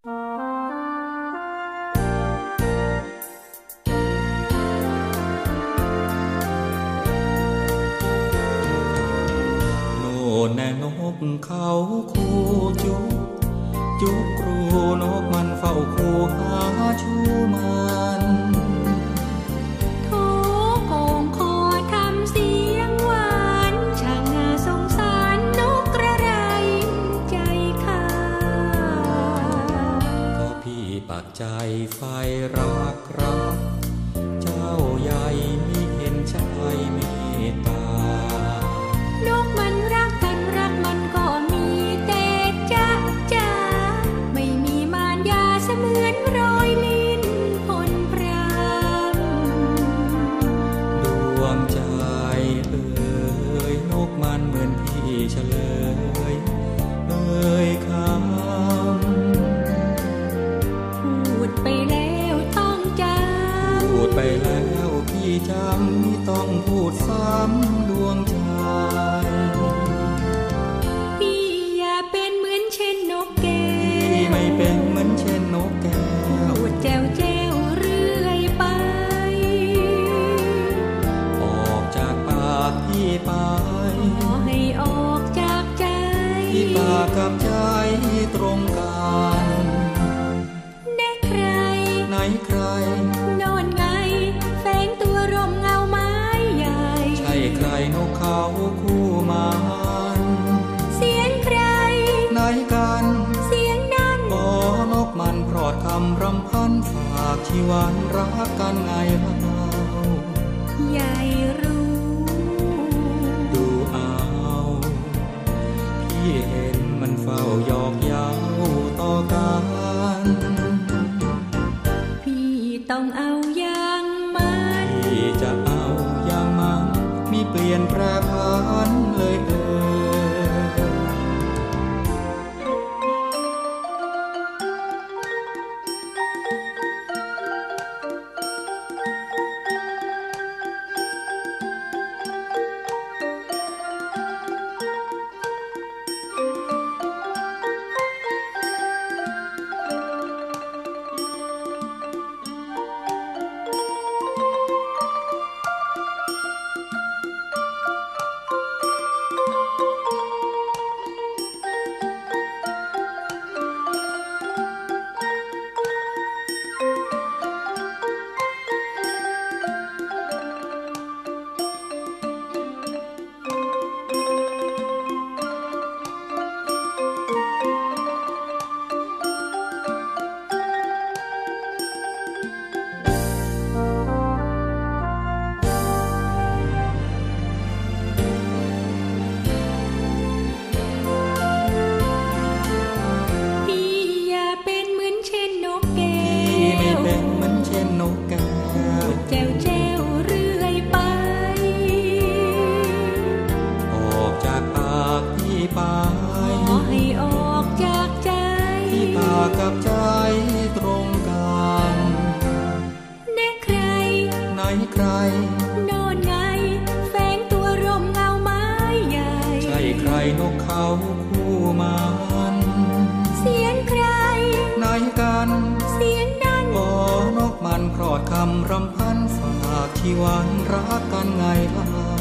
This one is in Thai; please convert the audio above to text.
โน่แน่นกเขาคูจุกจุกครูนกมันเฝ้าคูหาชูมา ปักใจไฟรักรัก เจ้าใหญ่มีเห็นใจเมตตานกมันรักกันรักมันก็มีแต่จ้าจ้าไม่มีมารยาเสมือนรอยลิ้นพลพรามดวงใจเอ่ยนกมันเหมือนพี่เฉลย ดไปแล้วพี่จำไม่ต้องพูดซ้ำดวงใจพี่อย่าเป็นเหมือนเช่นนกแก้วพี่ไม่เป็นเหมือนเช่นนกแก้วพูดแจวแจวเรื่อยไป ออกจากปากพี่ไป ขอให้ออกจากใจพี่ปากกับใจตรงกันำรำพันฝากชีวันรักกันไงเล่าใหญ่รู้ ดูเอาพี่เห็นมันเฝ้าหยอกเย้าต่อกัน พี่ต้องเอาอย่างมัน พี่จะเอาอย่างมันมีเปลี่ยนแปรพันเลยเอ กกับใจตรงกันแน่ใคร ไหนใคร โนอนไง แฝงตัวร่มเงาไม้ใหญ่ ใช่ใครนกเขาคู่มันเสียงใคร ไหนกัน เสียงนั้นบอนกมันพรอดคำรำพันฝากที่หวานรักกันไงเล่า